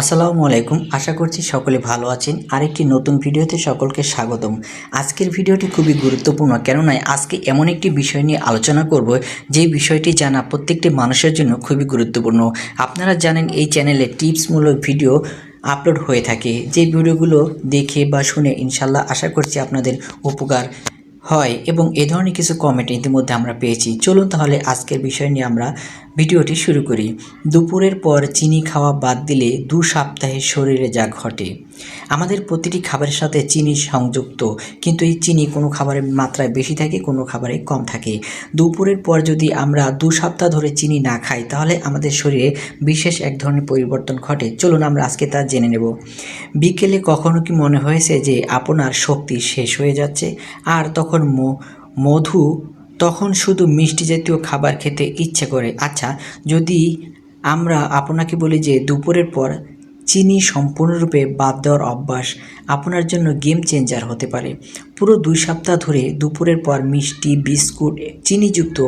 আসসালামু আলাইকুম। আশা করছি সকলে ভালো আছেন। আরেকটি নতুন ভিডিওতে সকলকে স্বাগতম। আজকের ভিডিওটি খুবই গুরুত্বপূর্ণ, কেননা আজকে এমন একটি বিষয় নিয়ে আলোচনা করব, যে বিষয়টি জানা প্রত্যেকটি মানুষের জন্য খুবই গুরুত্বপূর্ণ। আপনারা জানেন এই চ্যানেলে টিপসমূলক ভিডিও আপলোড হয়ে থাকে। যে ভিডিওগুলো দেখে বা শুনে ইনশাল্লাহ আশা করছি আপনাদের উপকার হয় এবং এ ধরনের কিছু কমেন্ট ইতিমধ্যে আমরা পেয়েছি। চলুন তাহলে আজকের বিষয় নিয়ে আমরা ভিডিওটি শুরু করি। দুপুরের পর চিনি খাওয়া বাদ দিলে দু সপ্তাহে শরীরে যা ঘটে। আমাদের প্রতিটি খাবারের সাথে চিনি সংযুক্ত, কিন্তু এই চিনি কোনো খাবারের মাত্রায় বেশি থাকে, কোনো খাবারে কম থাকে। দুপুরের পর যদি আমরা দু সপ্তাহ ধরে চিনি না খাই, তাহলে আমাদের শরীরে বিশেষ এক ধরনের পরিবর্তন ঘটে। চলুন আমরা আজকে তা জেনে নেব। বিকেলে কখনো কি মনে হয়েছে যে আপনার শক্তি শেষ হয়ে যাচ্ছে? আর তখন মধু তখন শুধু মিষ্টি জাতীয় খাবার খেতে ইচ্ছে করে। আচ্ছা যদি আমরা আপনাকে বলি যে দুপুরের পর চিনি সম্পূর্ণরূপে বাদ দেওয়ার অভ্যাস আপনার জন্য গেম চেঞ্জার হতে পারে। পুরো দুই সপ্তাহ ধরে দুপুরের পর মিষ্টি, বিস্কুট, চিনিযুক্ত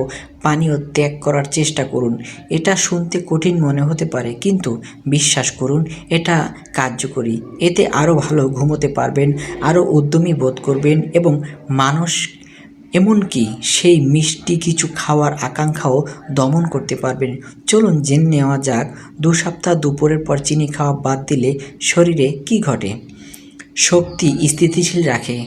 পানীয় ত্যাগ করার চেষ্টা করুন। এটা শুনতে কঠিন মনে হতে পারে, কিন্তু বিশ্বাস করুন, এটা কার্যকরী। এতে আরও ভালো ঘুমোতে পারবেন, আরও উদ্যমী বোধ করবেন এবং মানুষ এমনকি সেই মিষ্টি কিছু খাওয়ার আকাঙ্ক্ষাও দমন করতে পারবেন। চলুন জেনে নেওয়া যাক, দু সপ্তাহ দুপুরের পর চিনি খাওয়া বাদ দিলে শরীরে কি ঘটে? শক্তি স্থিতিশীল রাখে।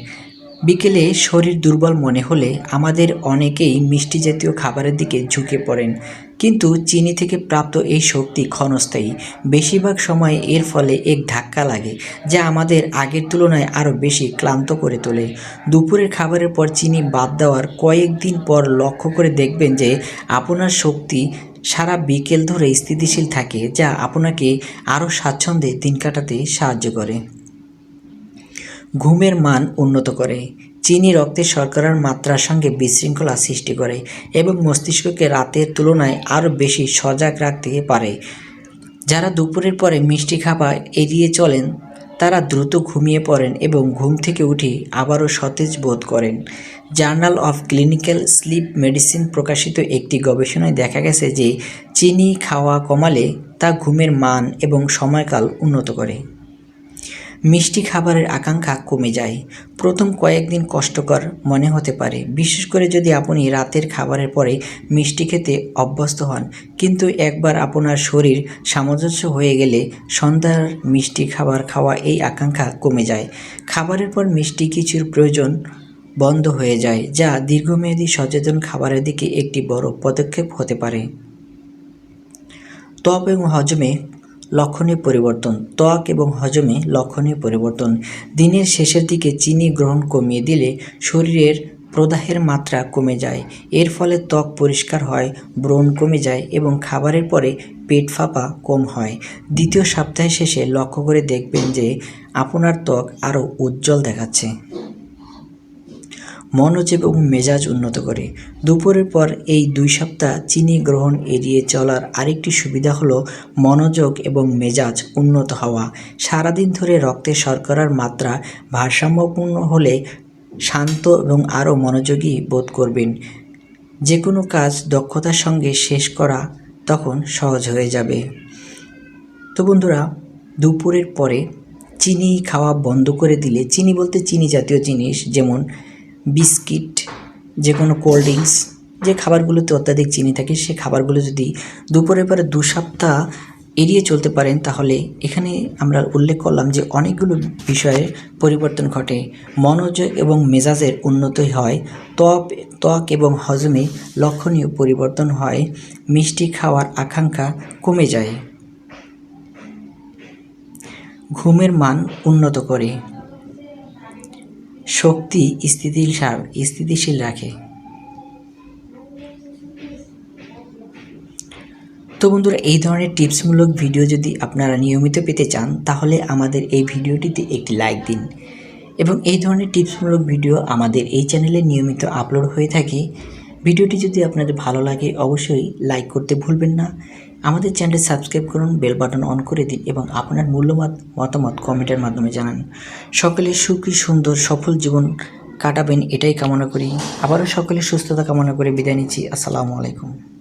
বিকেলে শরীর দুর্বল মনে হলে আমাদের অনেকেই মিষ্টি জাতীয় খাবারের দিকে ঝুঁকে পড়েন। কিন্তু চিনি থেকে প্রাপ্ত এই শক্তি ক্ষণস্থায়ী। বেশিরভাগ সময় এর ফলে এক ধাক্কা লাগে, যা আমাদের আগের তুলনায় আরও বেশি ক্লান্ত করে তোলে। দুপুরের খাবারের পর চিনি বাদ দেওয়ার কয়েকদিন পর লক্ষ্য করে দেখবেন যে, আপনার শক্তি সারা বিকেল ধরে স্থিতিশীল থাকে, যা আপনাকে আরও স্বাচ্ছন্দ্যে দিন কাটাতে সাহায্য করে। ঘুমের মান উন্নত করে। চিনি রক্তে শর্করার মাত্রার সঙ্গে বিশৃঙ্খলা সৃষ্টি করে এবং মস্তিষ্ককে রাতের তুলনায় আরও বেশি সজাগ রাখতে পারে। যারা দুপুরের পরে মিষ্টি খাবার এড়িয়ে চলেন, তারা দ্রুত ঘুমিয়ে পড়েন এবং ঘুম থেকে উঠে আবারও সতেজ বোধ করেন। Journal of clinical sleep medicine প্রকাশিত একটি গবেষণায় দেখা গেছে যে, চিনি খাওয়া কমালে তা ঘুমের মান এবং সময়কাল উন্নত করে। মিষ্টি খাবারের আকাঙ্ক্ষা কমে যায়। প্রথম কয়েকদিন কষ্টকর মনে হতে পারে। বিশেষ করে যদি আপনি রাতের খাবারের পরে মিষ্টি খেতে অভ্যস্ত হন, কিন্তু একবার আপনার শরীর সামঞ্জস্য হয়ে গেলে সন্ধ্যার মিষ্টি খাবার খাওয়া এই আকাঙ্ক্ষা কমে যায়। খাবারের পর মিষ্টি কিছুর প্রয়োজন বন্ধ হয়ে যায়, যা দীর্ঘমেয়াদী সচেতন খাবারের দিকে একটি বড় পদক্ষেপ হতে পারে। ত্বক এবং হজমে লক্ষণীয় পরিবর্তন, ত্বক এবং হজমে লক্ষণীয় পরিবর্তন। দিনের শেষের দিকে চিনি গ্রহণ কমিয়ে দিলে শরীরের প্রদাহের মাত্রা কমে যায়। এর ফলে ত্বক পরিষ্কার হয়, ব্রণ কমে যায় এবং খাবারের পরে পেট ফাঁপা কম হয়। দ্বিতীয় সপ্তাহের শেষে লক্ষ্য করে দেখবেন যে আপনার ত্বক আরও উজ্জ্বল দেখাচ্ছে। মনোজ এবং মেজাজ উন্নত করে। দুপুরের পর এই দুই সপ্তাহ চিনি গ্রহণ এড়িয়ে চলার আরেকটি সুবিধা হলো মনোযোগ এবং মেজাজ উন্নত হওয়া। সারাদিন ধরে রক্তে শর্করার মাত্রা ভারসাম্যপূর্ণ হলে শান্ত এবং আরও মনোযোগী বোধ করবেন। যে কোনো কাজ দক্ষতার সঙ্গে শেষ করা তখন সহজ হয়ে যাবে। তো বন্ধুরা, দুপুরের পরে চিনি খাওয়া বন্ধ করে দিলে, চিনি বলতে চিনি জাতীয় জিনিস যেমন বিস্কিট, যে কোনো কোল্ড ড্রিঙ্কস যে খাবারগুলোতে অত্যাধিক চিনি থাকে, সে খাবারগুলো যদি দুপুরের পরে দু সপ্তাহ এড়িয়ে চলতে পারেন, তাহলে এখানে আমরা উল্লেখ করলাম যে অনেকগুলো বিষয়ে পরিবর্তন ঘটে। মনোযোগ এবং মেজাজের উন্নতি হয়, ত্বক ত্বক এবং হজমে লক্ষণীয় পরিবর্তন হয়, মিষ্টি খাওয়ার আকাঙ্ক্ষা কমে যায়। ঘুমের মান উন্নত করে। শক্তি স্থিতিশীল স্থিতিশীল রাখে। তো বন্ধুরা, এই ধরনের টিপসমূলক ভিডিও যদি আপনারা নিয়মিত পেতে চান, তাহলে আমাদের এই ভিডিওটিতে একটি লাইক দিন। এবং এই ধরনের টিপসমূলক ভিডিও আমাদের এই চ্যানেলে নিয়মিত আপলোড হয়ে থাকে। ভিডিওটি যদি আপনাদের ভালো লাগে, অবশ্যই লাইক করতে ভুলবেন না। আমাদের চ্যানেলটি সাবস্ক্রাইব করুন বেল বাটন অন করে দিন এবং আপনার মূল্যবান মতামত কমেন্টের মাধ্যমে জানান। সকলে সুখী, সুন্দর, সফল জীবন কাটাবেন, এটাই কামনা করি। আবারও সকলে সুস্থতা কামনা করে বিদায় নিচ্ছি। আসসালামু আলাইকুম।